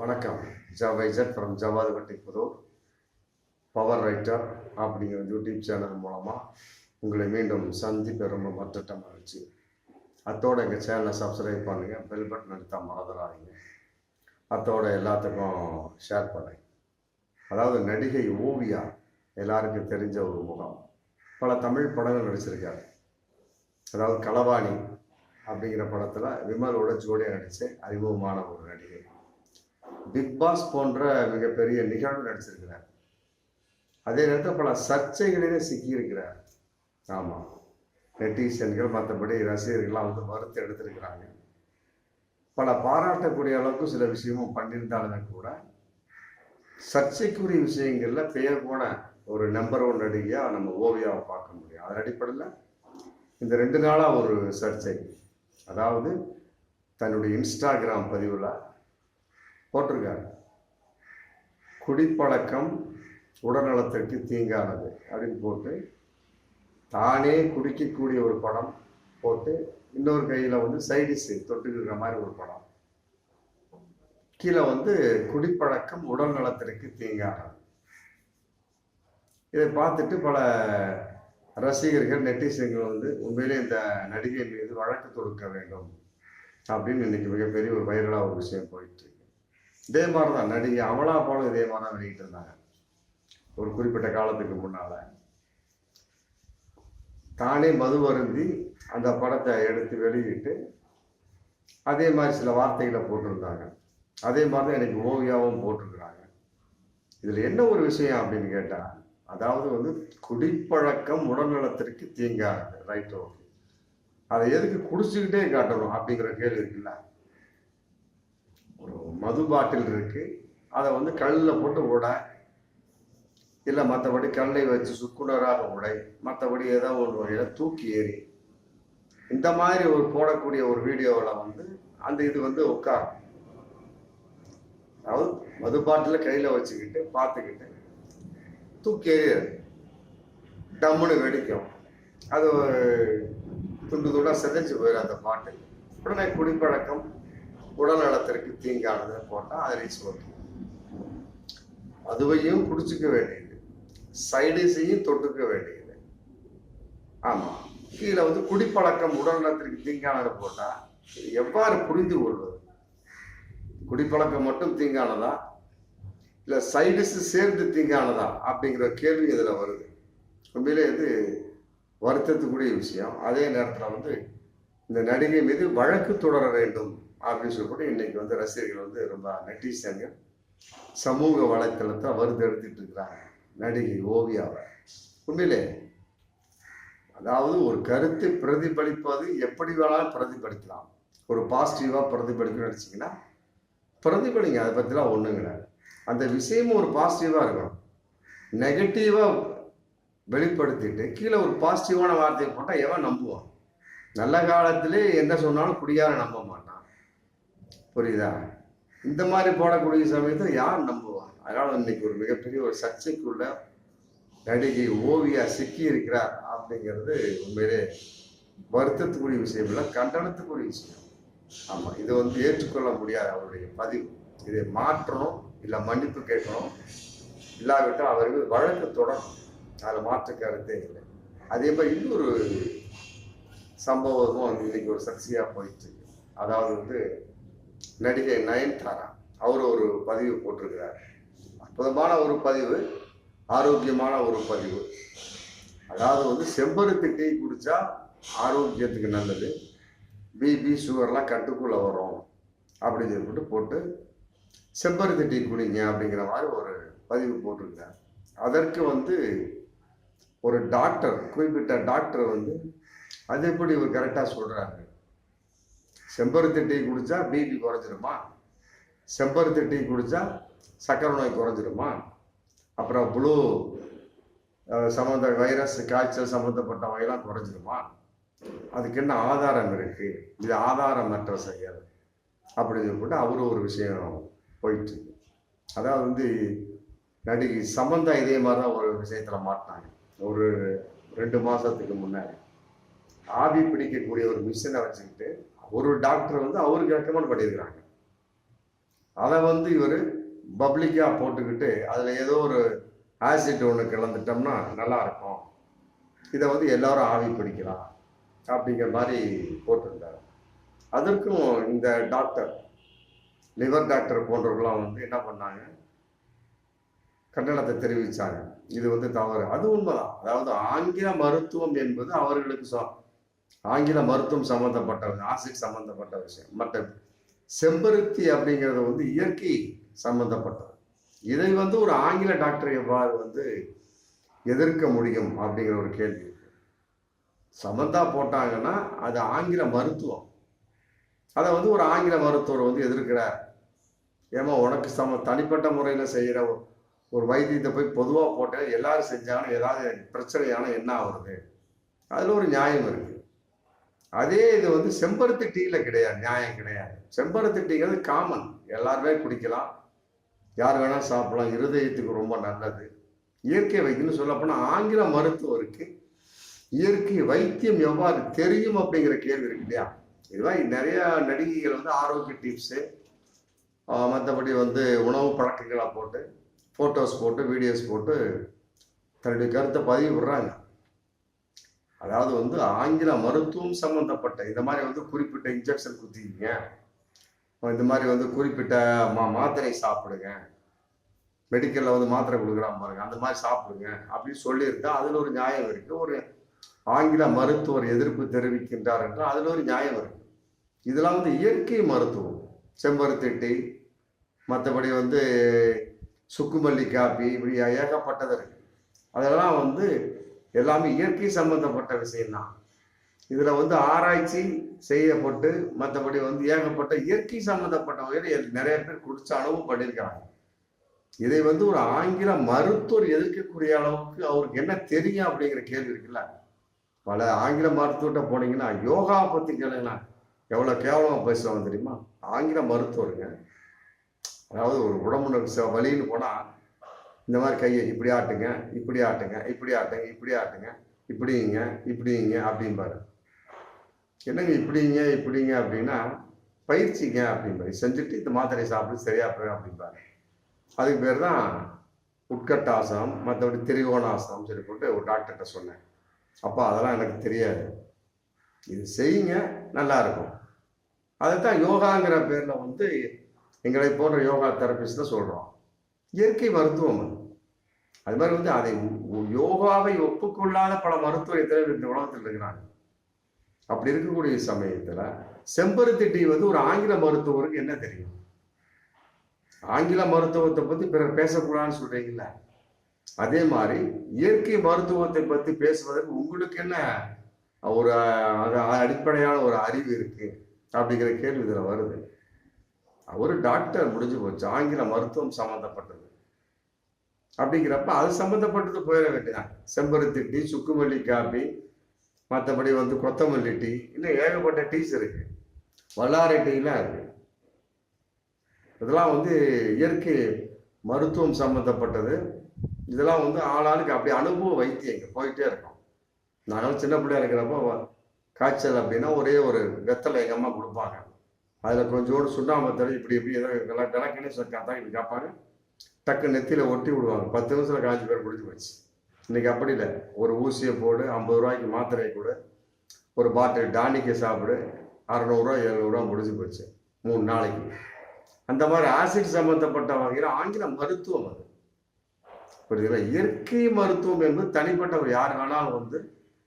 வணக்கம். ஜவைஜட் from Javadhupatti Pudur power writer அப்படிங்கிற YouTube channel மூலமாக உங்களை மீண்டும் சந்திப்ப ரொம்ப மற்ற மகிழ்ச்சி அத்தோட எங்கள் சேனலை சப்ஸ்கிரைப் பண்ணுங்கள் பெல் பட்டன் எடுத்தால் மறந்துடாதீங்க. அத்தோட எல்லாத்துக்கும் ஷேர் பண்ணுங்க. அதாவது நடிகை ஓவியா எல்லாருக்கும் தெரிஞ்ச ஒரு முகம். பல தமிழ் படங்கள் நடிச்சிருக்காரு. அதாவது களவாணி அப்படிங்கிற படத்தில் விமலோட ஜோடியாக நடித்து அறிமுகமான ஒரு நடிகை. பிக் பாஸ் போன்ற மிகப்பெரிய நிகழ்வு நடிச்சிருக்கிறார். அதே நேரத்தில் பல சர்ச்சைகளிலே சிக்கியிருக்கிறார். ஆமாம் நெட்டிசன்கள் மற்றபடி ரசிகர்கள்லாம் வந்து மறுத்து எடுத்திருக்கிறாங்க. பல பாராட்டக்கூடிய அளவுக்கு சில விஷயமும் பண்ணியிருந்தாலுமே கூட சர்ச்சைக்குரிய விஷயங்களில் பெயர் போன ஒரு நம்பர் ஒன் நடிகையாக நம்ம ஓவியாவை பார்க்க முடியும். அதன் அடிப்படையில் இந்த ரெண்டு நாளாக ஒரு சர்ச்சை. அதாவது தன்னுடைய இன்ஸ்டாகிராம் பதிவில் போட்டிருக்காங்க. குடிப்பழக்கம் உடல்நலத்திற்கு தீங்கானது அப்படின்னு போட்டு தானே குடிக்கக்கூடிய ஒரு படம் போட்டு இன்னொரு கையில் வந்து சைடிஸு தொட்டுக்கிற மாதிரி ஒரு படம். கீழே வந்து குடிப்பழக்கம் உடல் நலத்திற்கு தீங்கானது. இதை பார்த்துட்டு பல ரசிகர்கள் நெட்டிசன்கள் வந்து உண்மையிலே இந்த நடிகை மீது வழக்கு தொடுக்க வேண்டும் அப்படின்னு இன்னைக்கு மிகப்பெரிய ஒரு வைரலாக ஒரு விஷயம் போயிட்டு இதே மாதிரி தான் நடிகை அமலா படம் இதே மாதிரி தான் வெளியிட்டு இருந்தாங்க. ஒரு குறிப்பிட்ட காலத்துக்கு முன்னால. தானே மது அருந்தி அந்த படத்தை எடுத்து வெளியிட்டு அதே மாதிரி சில வார்த்தைகளை போட்டிருந்தாங்க. அதே மாதிரி தான் எனக்கு ஓவியாவும் போட்டிருக்கிறாங்க. இதில் என்ன ஒரு விஷயம் அப்படின்னு கேட்டால் அதாவது வந்து குடிப்பழக்கம் உடல்நலத்திற்கு தீங்காது ரைட் ஓகே அதை எதுக்கு குடிச்சுக்கிட்டே காட்டணும் அப்படிங்கிற கேள்வி இருக்குல்ல? ஒரு மது பாட்டில் இருக்கு. அதை வந்து கல்லில் போட்டு உட. இல்லை மற்றபடி கல்லை வச்சு சுக்குனராக உடை. மற்றபடி ஏதோ ஒரு வழியில் தூக்கி ஏறி இந்த மாதிரி ஒரு போடக்கூடிய ஒரு வீடியோவில் வந்து அந்த இது வந்து உட்காரும். அதாவது மது பாட்டில் கையில் வச்சுக்கிட்டு பார்த்துக்கிட்டு தூக்கி எறியாது டம்முன்னு வெடிக்கும். அது துண்டு துண்டாக செதைஞ்சு போயிடும் அந்த பாட்டு உடனே குடிப்பழக்கம். உடல் நலத்திற்கு தீங்கானது போட்டால் அதிலே ரீச் அதுவையும் குடிச்சுக்க வேண்டியது. சைடிஸையும் தொட்டுக்க வேண்டியது. ஆமாம் கீழே வந்து குடிப்பழக்கம் உடல் நலத்திற்கு தீங்கானது போட்டால் எவ்வாறு புரிந்து கொள்வது? குடிப்பழக்கம் மட்டும் தீங்கானதா? இல்லை சைடிஸ் சேர்ந்து தீங்கானதா? அப்படிங்கிற கேள்வி இதில் வருது. உண்மையிலே இது வருத்தத்துக்குரிய விஷயம். அதே நேரத்தில் வந்து இந்த நடிகை மீது வழக்கு தொடர வேண்டும். அப்படின்னு சொல்லிட்டு இன்னைக்கு வந்து ரசிகர்கள் வந்து ரொம்ப நெட்டிசன்கள் சமூக வலைத்தளத்தை வருத்தெடுத்துட்டு இருக்கிறாங்க. நடிகை ஓவியாவை. உண்மையிலே அதாவது ஒரு கருத்தை பிரதிபலிப்பது எப்படி வேணாலும் பிரதிபலிக்கலாம். ஒரு பாசிட்டிவாக பிரதிபலிக்கணும்னு நினச்சிங்கன்னா பிரதிபலிங்க அதை பற்றிலாம் ஒன்றும் கிடையாது. அந்த விஷயமும் ஒரு பாசிட்டிவாக இருக்கணும். நெகட்டிவாக வெளிப்படுத்திட்டு கீழே ஒரு பாசிட்டிவான வார்த்தையை போட்டால் எவன் நம்புவான்? நல்ல காலத்திலே என்ன சொன்னாலும் குடியார நம்ப மாட்டான். புரியுதா? இந்த மாதிரி போடக்கூடிய சமயத்தில் யார் நம்புவார்? அதனால் இன்னைக்கு ஒரு மிகப்பெரிய ஒரு சர்ச்சைக்குள்ள நடிகை ஓவியா சிக்கி இருக்கிறார் அப்படிங்கிறது உண்மையிலே வருத்தத்துக்குரிய விஷயம் இல்லை கண்டனத்துக்குரிய விஷயம். ஆமாம் இதை வந்து ஏற்றுக்கொள்ள முடியாது அவருடைய பதிவு. இதை மாற்றணும் இல்லை மன்னிப்பு கேட்கணும். இல்லாவிட்டால் அவர்கள் வழக்கு தொடரும் அதில் மாற்ற கருத்தே இல்லை. அதே மாதிரி இன்னொரு சம்பவமும் இன்னைக்கு ஒரு சர்ச்சையாக போயிட்டு அதாவது வந்து நடிகை நயன்தாரா. அவர் ஒரு பதிவு போட்டிருக்கிறார். அற்புதமான ஒரு பதிவு ஆரோக்கியமான ஒரு பதிவு. அதாவது வந்து செம்பருத்தி டீ குடித்தா ஆரோக்கியத்துக்கு நல்லது. பிபி சுகர்லாம் கட்டுக்குள்ளே வரும். அப்படின்னு சொல்லிட்டு போட்டு செம்பருத்தி டீ குடிங்க அப்படிங்கிற மாதிரி ஒரு பதிவு போட்டிருக்கார் அதற்கு வந்து ஒரு டாக்டர் குறிப்பிட்ட டாக்டர் வந்து அது எப்படி இவர் கரெக்டாக சொல்கிறாரு செம்பருத்தி டீ குடித்தா பிபி குறைஞ்சிருமா? செம்பருத்தி டீ குடித்தா சக்கரை நோய் குறைஞ்சிருமா? அப்புறம் புழு சம்மந்த வைரஸ் காய்ச்சல் சம்மந்தப்பட்ட வகையெல்லாம் குறைஞ்சிருமா? அதுக்கு என்ன ஆதாரம் இருக்கு? இது ஆதாரமற்ற செயல் அப்படின்னு சொல்லிட்டு அவரு ஒரு விஷயம் போயிட்டு அதாவது வந்து நடிகை சமந்தா இதே மாதிரி தான் ஒரு விஷயத்துல மாட்டினாங்க. ஒரு ரெண்டு மாசத்துக்கு முன்னாடி. ஆவி பிடிக்கக்கூடிய ஒரு மிஷினை வச்சுக்கிட்டு ஒரு டாக்டர் வந்து அவருக்கு ரெக்கமெண்ட் பண்ணியிருக்கிறாங்க. அதை வந்து இவர் பப்ளிக்காக போட்டுக்கிட்டு அதில் ஏதோ ஒரு ஆசிட் ஒன்று கலந்துட்டோம்னா நல்லா இருக்கும். இதை வந்து எல்லாரும் ஆவி பிடிக்கலாம் அப்படிங்கிற மாதிரி போட்டிருந்தார். அதற்கும் இந்த டாக்டர் லிவர் டாக்டர் போன்றவர்களாம் வந்து என்ன பண்ணாங்க? கண்டனத்தை தெரிவித்தாங்க இது வந்து தவறு. அது உண்மைதான். அதாவது ஆங்கில மருத்துவம் என்பது அவர்களுக்கு சொ- ஆங்கில மருத்துவம் சம்பந்தப்பட்ட ஆசிட் சம்பந்தப்பட்ட விஷயம். மற்ற செம்பருத்தி அப்படிங்கிறது வந்து இயற்கை சம்பந்தப்பட்டது. இதை வந்து ஒரு ஆங்கில டாக்டர் எவ்வாறு வந்து எதிர்க்க முடியும் அப்படிங்கிற ஒரு கேள்வி இருக்கு. சமந்தா போட்டாங்கன்னா அது ஆங்கில மருத்துவம். அதை வந்து ஒரு ஆங்கில மருத்துவர் வந்து எதிர்க்கிறார். ஏமா உனக்கு சம தனிப்பட்ட முறையில் செய்கிற ஒரு- ஒரு வைத்தியத்தை போய் பொதுவாக போட்டால் எல்லாரும் செஞ்சாலும் ஏதாவது பிரச்சனையான என்ன ஆகுறது? அதில் ஒரு நியாயம் இருக்குது அதே இது வந்து செம்பருத்தி டீயில் கிடையாது நியாயம் கிடையாது. செம்பருத்தி டீங்கிறது காமன் எல்லாருமே குடிக்கலாம். யார் வேணால் சாப்பிடலாம். இருதயத்துக்கு ரொம்ப நல்லது. இயற்கை வைத்தியம்னு சொல்லப்போனால் ஆங்கில மருத்துவருக்கு இயற்கை வைத்தியம் எவ்வாறு தெரியும் அப்படிங்கிற கேள்வி இருக்கு இல்லையா? இதுதான் நிறையா நடிகைகள் வந்து ஆரோக்கிய டிப்ஸு மற்றபடி வந்து உணவு பழக்கங்களாக போட்டு ஃபோட்டோஸ் போட்டு வீடியோஸ் போட்டு தன்னுடைய கருத்தை பதிவு விடுறாங்க அதாவது வந்து ஆங்கில மருத்துவம் சம்பந்தப்பட்ட இந்த மாதிரி வந்து குறிப்பிட்ட இன்ஜெக்ஷன் குத்திக்கிங்க இந்த மாதிரி வந்து குறிப்பிட்ட மா மாத்திரை சாப்பிடுங்க. மெடிக்கலில் வந்து மாத்திரை கொடுக்குறான் பாருங்க அந்த மாதிரி சாப்பிடுங்க அப்படின்னு சொல்லியிருந்தா அதில் ஒரு நியாயம் இருக்கு. ஒரு ஆங்கில மருத்துவர் எதிர்ப்பு தெரிவிக்கின்றார் என்றால் அதில் ஒரு நியாயம் இருக்கு. இதெல்லாம் வந்து இயற்கை மருத்துவம். செம்பருத்திட்டி மற்றபடி வந்து சுக்குமல்லி காப்பி இப்படி ஏகப்பட்டது இருக்கு. அதெல்லாம் வந்து எல்லாமே இயற்கை சம்பந்தப்பட்ட விஷயம்தான். இதில் வந்து ஆராய்ச்சி செய்யப்பட்டு மற்றபடி வந்து ஏகப்பட்ட இயற்கை சம்பந்தப்பட்ட வகையில் நிறைய பேர் குடிச்ச அளவும் பண்ணியிருக்கிறாங்க இதை வந்து ஒரு ஆங்கில மருத்துவர் எதிர்க்கக்கூடிய அளவுக்கு அவருக்கு என்ன தெரியும் அப்படிங்கிற கேள்வி இருக்குல்ல? பல ஆங்கில மருத்துவர்கிட்ட போனீங்கன்னா யோகா பற்றி கேளுங்களா எவ்வளோ கேவலமா பேசுவாங்க தெரியுமா? ஆங்கில மருத்துவருங்க. அதாவது ஒரு உடம்பு ச- வலின்னு போனால் இந்த மாதிரி கையை இப்படி ஆட்டுங்க இப்படி ஆட்டுங்க இப்படி ஆட்டுங்க இப்படி ஆட்டுங்க இப்படிங்க இப்படிங்க அப்படிம்பாரு. என்னங்க இப்படிங்க இப்படிங்க அப்படின்னா பயிற்சிங்க அப்படிம்பாரு. செஞ்சுட்டு இந்த மாத்திரை சாப்பிட்டு சரியா போயிடும் அப்படிம்பாரு. அதுக்கு பேர் தான் உட்கட்டாசனம் மற்றபடி திரிகோணாசனம் சொல்லி போட்டு ஒரு டாக்டர்கிட்ட சொன்னேன். அப்போ அதெல்லாம் எனக்கு தெரியாது. இது செய்யுங்க நல்லா இருக்கும். அதுதான் யோகாங்கிற பேரில் வந்து எங்களை போன்ற யோகா தெரப்பிஸ்ட் தான் சொல்கிறோம் இயற்கை மருத்துவம் அது. அது மாதிரி வந்து அதை யோகாவை ஒப்புக்கொள்ளாத பல மருத்துவ எத்தனை இந்த உலகத்தில் இருக்கிறாங்க? அப்படி இருக்கக்கூடிய சமயத்துல செம்பருத்தி டீ வந்து ஒரு ஆங்கில மருத்துவருக்கு என்ன தெரியும்? ஆங்கில மருத்துவத்தை பத்தி பிறர் பேசக்கூடாதுன்னு சொல்றீங்கல்ல? அதே மாதிரி இயற்கை மருத்துவத்தை பத்தி பேசுவதற்கு உங்களுக்கு என்ன? ஒரு அது அடிப்படையான ஒரு அறிவு இருக்கு அப்படிங்கிற கேள்வி இதுல வருது. அவர் டாக்டர் முடிஞ்சு போச்சு. ஆங்கில மருத்துவம் சம்மந்தப்பட்டது அப்படிங்கிறப்ப அது சம்மந்தப்பட்டது போயிட வேண்டியதான் செம்பருத்தி டீ சுக்குமல்லி காபி மற்றபடி வந்து கொத்தமல்லி டீ. இன்னும் ஏகப்பட்ட டீஸ் இருக்கு. வல்லாரை டீலாம் இருக்கு. இதெல்லாம் வந்து இயற்கை மருத்துவம் சம்மந்தப்பட்டது இதெல்லாம் வந்து ஆளாளுக்கு அப்படி வைத்தியம் வைத்தியங்க போயிட்டே இருக்கும். நாங்களும் சின்ன பிள்ளையா இருக்கிறப்ப காய்ச்சல் அப்படின்னா ஒரே ஒரு வெத்தலை எங்கள் அம்மா கொடுப்பாங்க. அதில் கொஞ்சோடு சுண்ணாம்பு தடவி இப்படி இப்படி ஏதோ இதெல்லாம் கணக்குன்னு சொல்லி தான் இப்படி காப்பாங்க டக்கு நெத்தியில் ஒட்டி விடுவாங்க பத்து நிமிஷத்தில் காஞ்சி பேர் முடிஞ்சு போச்சு. இன்னைக்கு அப்படி இல்லை. ஒரு ஊசியை போடு ஐம்பது ரூபாய்க்கு மாத்திரையை கொடு ஒரு பாட்டில் டானிக்கை சாப்பிடு அறநூறுவா எழுநூறுவா முடிஞ்சு போச்சு. மூணு நாளைக்கு. அந்த மாதிரி ஆசிட் சம்பந்தப்பட்ட வகையில் ஆங்கில மருத்துவம் அது. புரியுதுங்களா? இயற்கை மருத்துவம் என்பது தனிப்பட்டவர் யார் வேணாலும் வந்து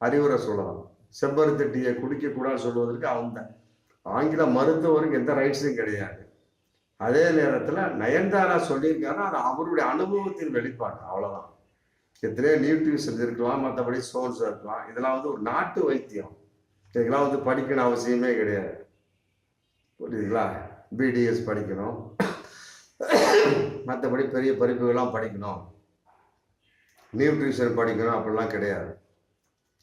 அறிவுரை சொல்லலாம். செம்பருத்தட்டியை குடிக்கக்கூடாதுன்னு சொல்வதற்கு அவன் தான். ஆங்கில மருத்துவருக்கு எந்த ரைட்ஸும் கிடையாது. அதே நேரத்தில் நயன்தாரா சொல்லியிருக்காருன்னா அது அவருடைய அனுபவத்தின் வெளிப்பாடு அவ்வளோதான் எத்தனையோ நியூட்ரிஷன் இருக்கலாம் மற்றபடி சோர்ஸ் இருக்கலாம். இதெல்லாம் வந்து ஒரு நாட்டு வைத்தியம். இதுக்கெல்லாம் வந்து படிக்கணும் அவசியமே கிடையாது. புரியுதுங்களா? பிடிஎஸ் படிக்கணும். மற்றபடி பெரிய படிப்புகள்லாம் படிக்கணும். நியூட்ரிஷன் படிக்கணும் அப்படிலாம் கிடையாது.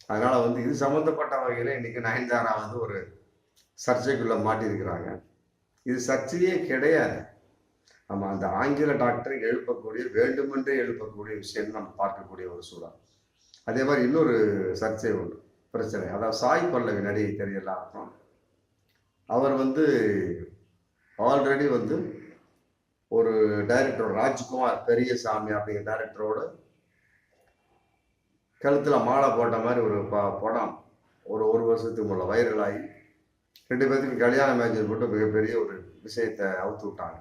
அதனால் வந்து இது சம்மந்தப்பட்ட வகையில் இன்றைக்கி நயன்தாரா வந்து ஒரு சர்ச்சைக்குள்ளே மாட்டியிருக்கிறாங்க. இது சர்ச்சையே கிடையாது. நம்ம அந்த ஆங்கில டாக்டரை எழுப்பக்கூடிய வேண்டுமென்றே எழுப்பக்கூடிய விஷயம் நம்ம பார்க்கக்கூடிய ஒரு சூழல். அதே மாதிரி இன்னொரு சர்ச்சை உண்டு பிரச்சனை. அதாவது சாய் பல்லவி நடிகை தெரியலாம் அப்புறம் அவர் வந்து ஆல்ரெடி வந்து ஒரு டைரக்டர் ராஜ்குமார் பெரியசாமி அப்படிங்கிற டைரக்டரோட கழுத்தில் மாலை போட்ட மாதிரி ஒரு ப படம். ஒரு ஒரு வருஷத்துக்கு முள்ள வைரலாகி ரெண்டு பேர்த்துக்கு கல்யாண மேஜர் போட்டு மிகப்பெரிய ஒரு விஷயத்தை அவுத்து விட்டாங்க.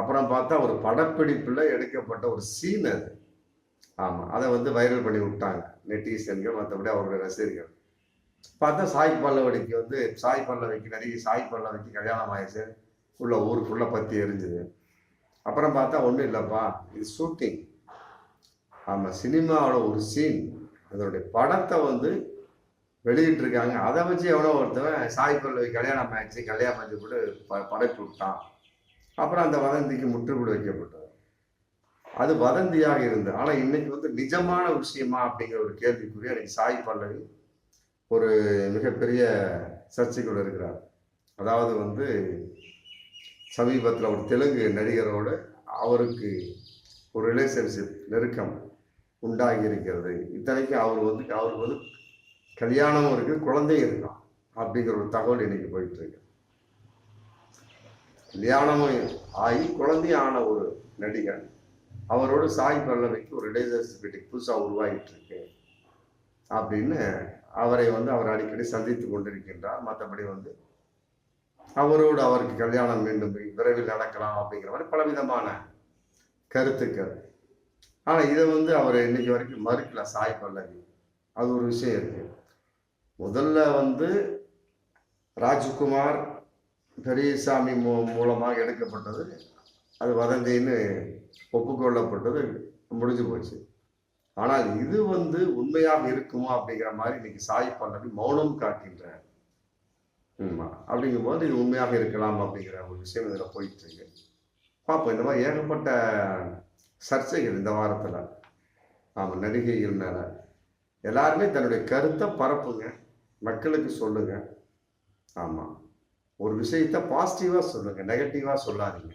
அப்புறம் பார்த்தா ஒரு படப்பிடிப்பில் எடுக்கப்பட்ட ஒரு சீன் அது. ஆமாம் அதை வந்து வைரல் பண்ணி விட்டாங்க. நெட்டிசன்கள் மற்றபடி அவருடைய ரசிகர்கள். பார்த்தா சாய் பல்லவடிக்கு வந்து சாய் பல்லவிக்கு நிறைய சாய் பல்லவிக்கு கல்யாணம் ஆயிடுச்சு. உள்ள ஊர் ஃபுல்லாக பற்றி எரிஞ்சுது. அப்புறம் பார்த்தா ஒன்றும் இல்லைப்பா இது ஷூட்டிங் ஆமாம் சினிமாவோட ஒரு சீன் அதனுடைய படத்தை வந்து வெளியிட்டிருக்காங்க. அதை வச்சு எவ்வளோ ஒருத்தவன் சாய் பல்லவி கல்யாணம் ஆயிடுச்சு கல்யாணம் ஆச்சு கூட ப படைப்பு விட்டான். அப்புறம் அந்த வதந்திக்கு முற்றுப்புடு வைக்கப்பட்டது. அது வதந்தியாக இருந்தது. ஆனால் இன்னைக்கு வந்து நிஜமான விஷயமா அப்படிங்கிற ஒரு கேள்விக்குரிய எனக்கு சாய் பல்லவி ஒரு மிகப்பெரிய சர்ச்சைக்குள் இருக்கிறார். அதாவது வந்து சமீபத்தில் ஒரு தெலுங்கு நடிகரோடு அவருக்கு ஒரு ரிலேஷன்ஷிப் நெருக்கம் உண்டாகி இருக்கிறது. இத்தனைக்கும் அவர் வந்து அவருக்கு வந்து கல்யாணமும் இருக்கு குழந்தையும் இருக்கான். அப்படிங்கிற ஒரு தகவல் இன்னைக்கு போயிட்டு இருக்கு. கல்யாணமும் ஆகி குழந்தையும் ஆன ஒரு நடிகர் அவரோட சாய் பல்லவிக்கு ஒரு ரிலேஷன்ஷிப் புதுசாக உருவாகிட்டு இருக்கு. அப்படின்னு அவரை வந்து அவர் அடிக்கடி சந்தித்து கொண்டிருக்கின்றார். மற்றபடி வந்து அவரோடு அவருக்கு கல்யாணம் மீண்டும் விரைவில் நடக்கலாம் அப்படிங்கிற மாதிரி பலவிதமான கருத்துக்கள். ஆனால் இதை வந்து அவர் இன்னைக்கு வரைக்கும் மறுக்கல சாய் பல்லவி. அது ஒரு விஷயம் இருக்குது முதல்ல வந்து ராஜ்குமார் பெரியசாமி மூ மூலமாக எடுக்கப்பட்டது. அது வதந்தின்னு ஒப்புக்கொள்ளப்பட்டது. முடிஞ்சு போச்சு. ஆனால் இது வந்து உண்மையாக இருக்குமா அப்படிங்கிற மாதிரி இன்னைக்கு சாய் பல்லவி மௌனம் காட்டுகின்றார். அப்படிங்கும்போது இது உண்மையாக இருக்கலாம் அப்படிங்கிற ஒரு விஷயம் இதில் போயிட்டு இருக்கு பார்ப்போம். இந்த மாதிரி ஏகப்பட்ட சர்ச்சைகள் இந்த வாரத்தில். ஆமாம் நடிகைகள் மேல. எல்லாருமே தன்னுடைய கருத்தை பரப்புங்க. மக்களுக்கு சொல்லுங்க. ஆமாம் ஒரு விஷயத்த பாசிட்டிவாக சொல்லுங்க நெகட்டிவாக சொல்லாதீங்க.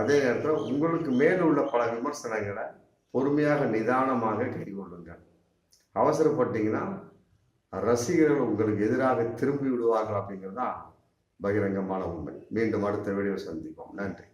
அதே நேரத்தில் உங்களுக்கு மேல் உள்ள பல விமர்சனங்களை பொறுமையாக நிதானமாக கைக்கொள்ளுங்க. அவசரப்பட்டீங்கன்னா ரசிகர்கள் உங்களுக்கு எதிராக திரும்பி விடுவார்கள் அப்படிங்கிறது தான் பகிரங்கமான உண்மை. மீண்டும் அடுத்த வீடியோ சந்திப்போம். நன்றி.